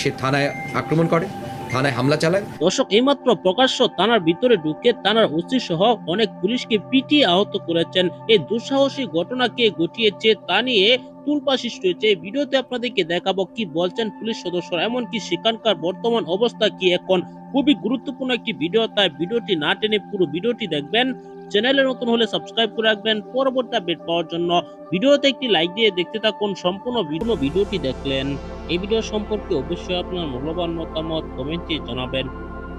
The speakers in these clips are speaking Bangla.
সে থানায় আক্রমণ করে, থানায় হামলা চালায়। দর্শক এইমাত্র প্রকাশ্য থানার ভিতরে ঢুকে থানার ওসি সহ অনেক পুলিশকে পিটিয়ে আহত করেছেন। এই দুঃসাহসী ঘটনাকে ঘটিয়েছে তা নিয়ে অবস্থা কি এখন। খুবই গুরুত্বপূর্ণ একটি ভিডিও, তাই না টেনে পুরো দেখবেন। হলে সাবস্ক্রাইব করে রাখবেন পরবর্তী পাওয়ার জন্য। একটি লাইক দিয়ে দেখতে থাকুন, সম্পূর্ণ ভিডিও ভিডিওটি দেখলেন। এই ভিডিও সম্পর্কে অবশ্যই আপনার মূল্যবান মতামত কমেন্টে জানাবেন।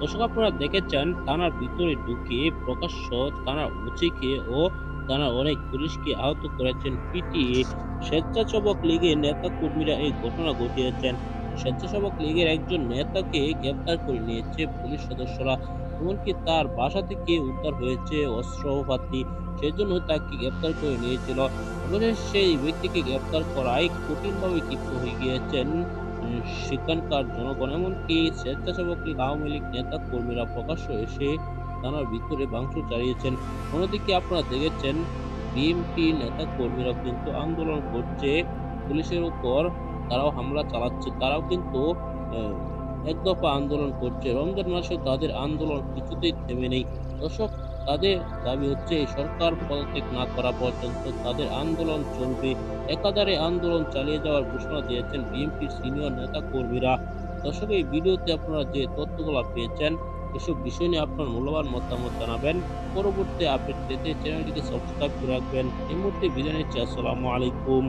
দর্শক, আপনারা দেখেছেন থানার ভিতরে ঢুকে প্রকাশ্য থানার উচিকে ও থানার অনেক পুলিশকে আহত করেছেন পিটিয়ে স্বেচ্ছাসেবক লীগের নেতা কর্মীরা এই ঘটনা ঘটিয়েছেন। স্বেচ্ছাসেবক লীগের একজন নেতাকে গ্রেপ্তার করে নিয়েছে পুলিশ সদস্যরা। এমনকি তার বাসা থেকে উদ্ধার হয়েছে অস্ত্রপাতি সেজন্য তাকে গ্রেপ্তার করে নিয়েছিল। অবশেষে সেই ব্যক্তিকে গ্রেপ্তার করায় কঠিনভাবে ক্ষিপ্ত হয়ে গিয়েছেন সেখানকার জনগণ। এমনকি স্বেচ্ছাসেবক লীগ, আওয়ামী লীগ নেতা কর্মীরা প্রকাশ্য এসে থানার ভিতরে ভাঙচুর চালিয়েছেন। অন্যদিকে আপনারা দেখেছেন বিএমপি নেতা কর্মীরা কিন্তু আন্দোলন করছে পুলিশের উপর। তারাও হামলা চালাচ্ছে, তারাও কিন্তু এক দফা আন্দোলন করছে। রমজান মাসে তাদের আন্দোলন কিছুতেই থেমে নেই। দর্শক, তাদের দাবি হচ্ছে সরকার পদত্যাগ না করা পর্যন্ত তাদের আন্দোলন চলবে। একাধারে আন্দোলন চালিয়ে যাওয়ার ঘোষণা দিয়েছেন বিএনপির সিনিয়র নেতা কর্মীরা দর্শক, এই ভিডিওতে আপনারা যে তথ্যগুলো পেয়েছেন, এসব বিষয় নিয়ে আপনার মূল্যবান মতামত জানাবেন। পরবর্তী আপডেট পেতে চ্যানেলটিকে সাবস্ক্রাইব করে রাখবেন। এই মুহূর্তে বিদায় নিচ্ছি। আসসালামু আলাইকুম।